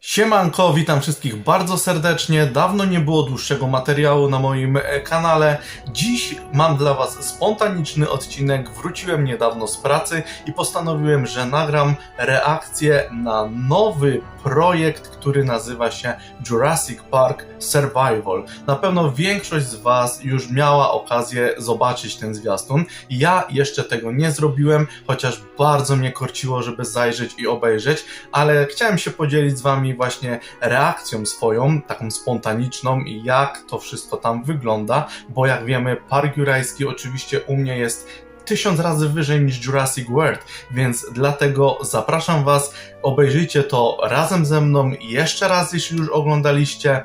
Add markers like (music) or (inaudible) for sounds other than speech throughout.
Siemanko, witam wszystkich bardzo serdecznie. Dawno nie było dłuższego materiału na moim e, kanale. Dziś mam dla Was spontaniczny odcinek. Wróciłem niedawno z pracy i postanowiłem, że nagram reakcję na nowy projekt, który nazywa się Jurassic Park Survival. Na pewno większość z Was już miała okazję zobaczyć ten zwiastun. Ja jeszcze tego nie zrobiłem, chociaż bardzo mnie korciło, żeby zajrzeć i obejrzeć, ale chciałem się podzielić z Wami właśnie reakcją swoją, taką spontaniczną i jak to wszystko tam wygląda, bo jak wiemy, Park Jurajski oczywiście u mnie jest tysiąc razy wyżej niż Jurassic World, więc dlatego zapraszam Was, obejrzyjcie to razem ze mną jeszcze raz, jeśli już oglądaliście.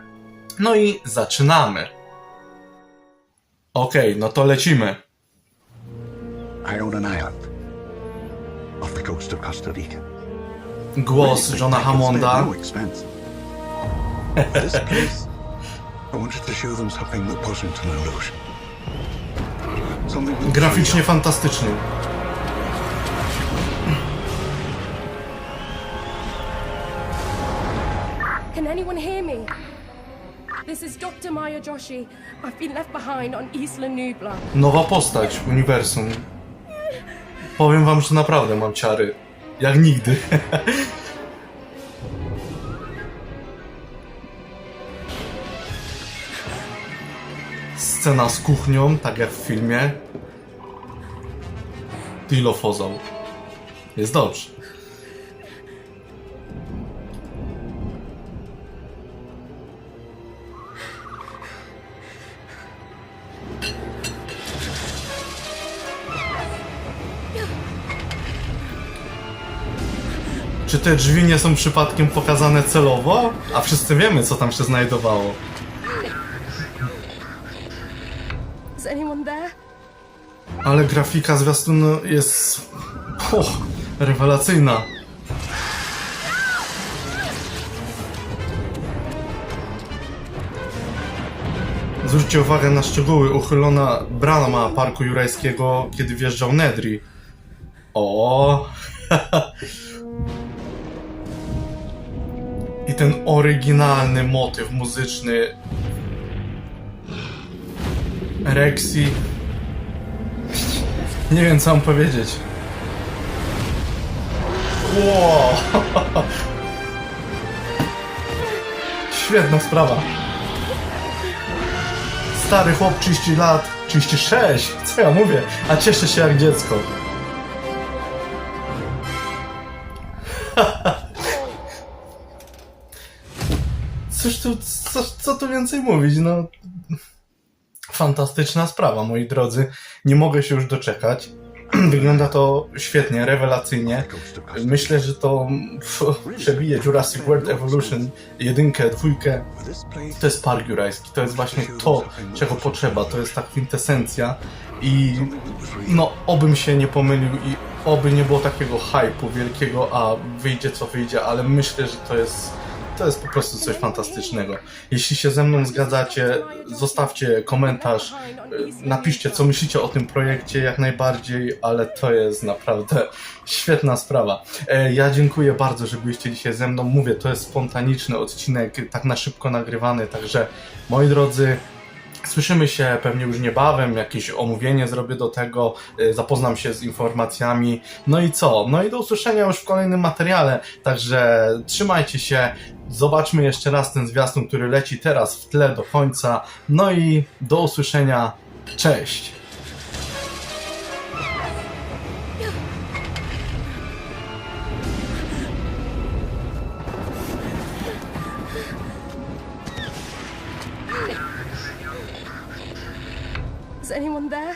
No i zaczynamy. Okej, no to lecimy. I own an island off the coast of Costa Rica. Głos Johna Hammonda. (laughs) Graficznie fantastyczny. Can anyone hear me? This is Dr. Maya Joshi. I've been left behind on Isla Nubla. Nowa postać w uniwersum. Powiem wam, że naprawdę mam ciary. Jak nigdy. Scena z kuchnią, tak jak w filmie. Dilofozał. Jest dobrze. Czy te drzwi nie są przypadkiem pokazane celowo? A wszyscy wiemy, co tam się znajdowało. Is anyone there? Ale grafika zwiastunu jest... O, rewelacyjna. Zwróćcie uwagę na szczegóły. Uchylona brama Parku Jurajskiego, kiedy wjeżdżał Nedri. O. (laughs) I ten oryginalny motyw muzyczny Rexy nie wiem co mam powiedzieć. Wow. Świetna sprawa. Stary chłop 30 lat, 36, co ja mówię, a cieszę się jak dziecko. (laughs) Cóż tu, co, co tu więcej mówić, no fantastyczna sprawa, moi drodzy. Nie mogę się już doczekać. (clears throat) Wygląda to świetnie, rewelacyjnie. Myślę, że to przebije Jurassic World Evolution jedynkę, dwójkę. To jest park jurajski, to jest właśnie to, czego potrzeba, to jest ta kwintesencja i no, obym się nie pomylił i oby nie było takiego hypu wielkiego, a wyjdzie co wyjdzie, ale myślę, że to jest, to jest po prostu coś fantastycznego. Jeśli się ze mną zgadzacie, zostawcie komentarz, e, napiszcie co myślicie o tym projekcie jak najbardziej, ale to jest naprawdę (laughs) świetna sprawa. E, Ja dziękuję bardzo, że byliście dzisiaj ze mną. Mówię, to jest spontaniczny odcinek, tak na szybko nagrywany, także moi drodzy, Słyszymy się pewnie już niebawem, jakieś omówienie zrobię do tego, y, zapoznam się z informacjami. No i co? No i do usłyszenia już w kolejnym materiale. Także trzymajcie się, zobaczmy jeszcze raz ten zwiastun, który leci teraz w tle do końca. No i do usłyszenia. Cześć! Is anyone there?